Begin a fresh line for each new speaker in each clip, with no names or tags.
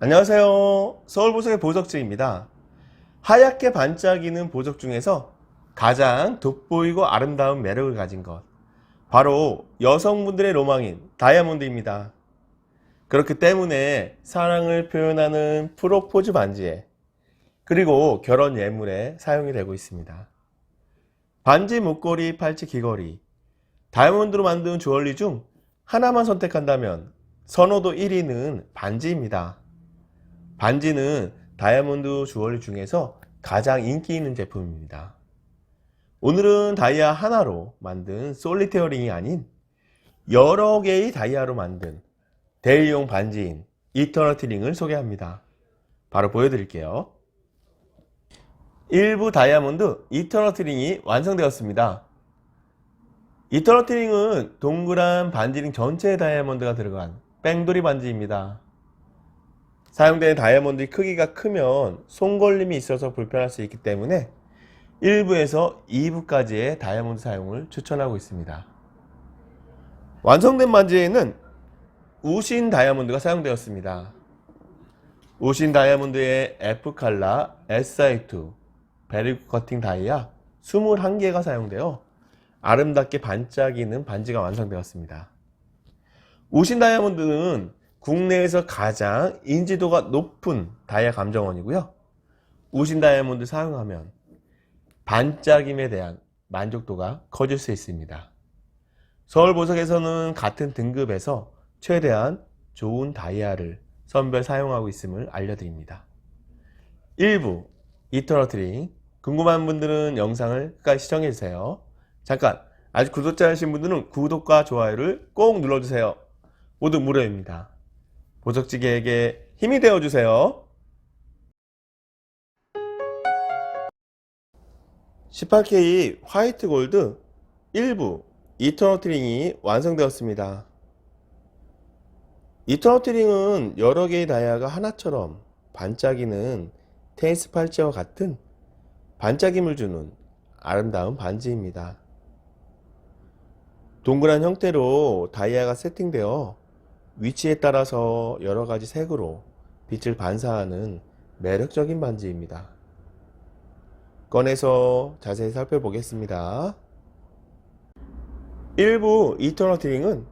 안녕하세요. 서울보석의 보석지입니다. 하얗게 반짝이는 보석 중에서 가장 돋보이고 아름다운 매력을 가진 것. 바로 여성분들의 로망인 다이아몬드입니다. 그렇기 때문에 사랑을 표현하는 프로포즈 반지에 그리고 결혼 예물에 사용이 되고 있습니다. 반지, 목걸이, 팔찌, 귀걸이, 다이아몬드로 만든 주얼리 중 하나만 선택한다면 선호도 1위는 반지입니다. 반지는 다이아몬드 주얼리 중에서 가장 인기 있는 제품입니다. 오늘은 다이아 하나로 만든 솔리테어 링이 아닌 여러 개의 다이아로 만든 대리용 반지인 이터널티 링을 소개합니다. 바로 보여드릴게요. 일부 다이아몬드 이터널티 링이 완성되었습니다. 이터널티 링은 동그란 반지링 전체에 다이아몬드가 들어간 뺑돌이 반지입니다. 사용되는 다이아몬드의 크기가 크면 손걸림이 있어서 불편할 수 있기 때문에 1부에서 2부까지의 다이아몬드 사용을 추천하고 있습니다. 완성된 반지에는 우신 다이아몬드가 사용되었습니다. 우신 다이아몬드의 F칼라 SI2 베리 커팅 다이아 21개가 사용되어 아름답게 반짝이는 반지가 완성되었습니다. 우신 다이아몬드는 국내에서 가장 인지도가 높은 다이아 감정원이고요. 우신 다이아몬드 사용하면 반짝임에 대한 만족도가 커질 수 있습니다. 서울 보석에서는 같은 등급에서 최대한 좋은 다이아를 선별 사용하고 있음을 알려드립니다. 1부 이터널 트링 궁금한 분들은 영상을 끝까지 시청해주세요. 잠깐 아직 구독자이신 분들은 구독과 좋아요를 꼭 눌러주세요. 모두 무료입니다. 보석지게에게 힘이 되어주세요. 18K 화이트 골드 1부 이터널 트링이 완성되었습니다. 이터널 트링은 여러 개의 다이아가 하나처럼 반짝이는 테니스 팔찌와 같은 반짝임을 주는 아름다운 반지입니다. 동그란 형태로 다이아가 세팅되어 위치에 따라서 여러 가지 색으로 빛을 반사하는 매력적인 반지입니다. 꺼내서 자세히 살펴보겠습니다. 1부 이터널 트링은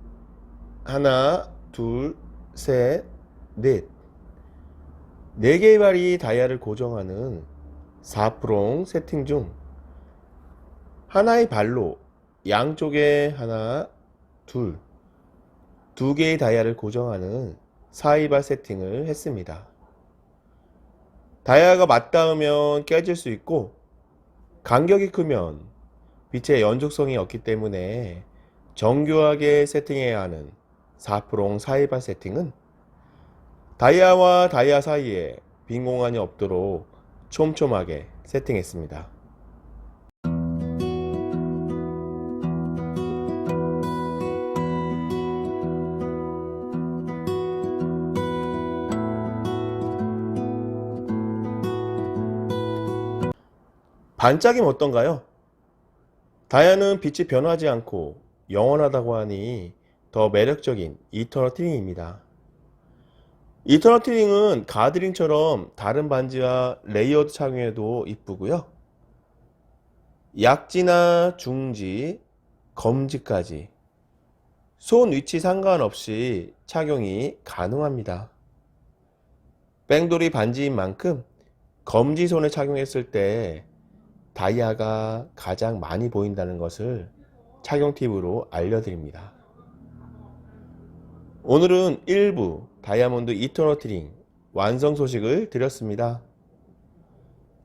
하나, 둘, 셋, 넷. 네 개의 발이 다이아를 고정하는 4프롱 세팅 중 하나의 발로 양쪽에 하나, 둘, 두 개의 다이아를 고정하는 사이발 세팅을 했습니다. 다이아가 맞닿으면 깨질 수 있고 간격이 크면 빛의 연속성이 없기 때문에 정교하게 세팅해야 하는 4프롱 사이발 세팅은 다이아와 다이아 사이에 빈 공간이 없도록 촘촘하게 세팅했습니다. 반짝임 어떤가요? 다이아는 빛이 변하지 않고 영원하다고 하니 더 매력적인 이터널 트링입니다. 이터널 트링은 가드링처럼 다른 반지와 레이어드 착용해도 이쁘고요. 약지나 중지, 검지까지 손 위치 상관없이 착용이 가능합니다. 뺑돌이 반지인 만큼 검지 손에 착용했을 때 다이아가 가장 많이 보인다는 것을 착용 팁으로 알려드립니다. 오늘은 1부 다이아몬드 이터널 트링 완성 소식을 드렸습니다.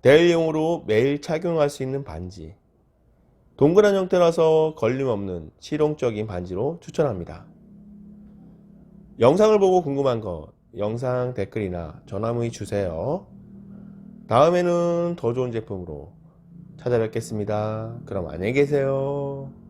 대일용으로 매일 착용할 수 있는 반지. 동그란 형태라서 걸림없는 실용적인 반지로 추천합니다. 영상을 보고 궁금한 것 영상 댓글이나 전화문의 주세요. 다음에는 더 좋은 제품으로 찾아뵙겠습니다. 그럼 안녕히 계세요.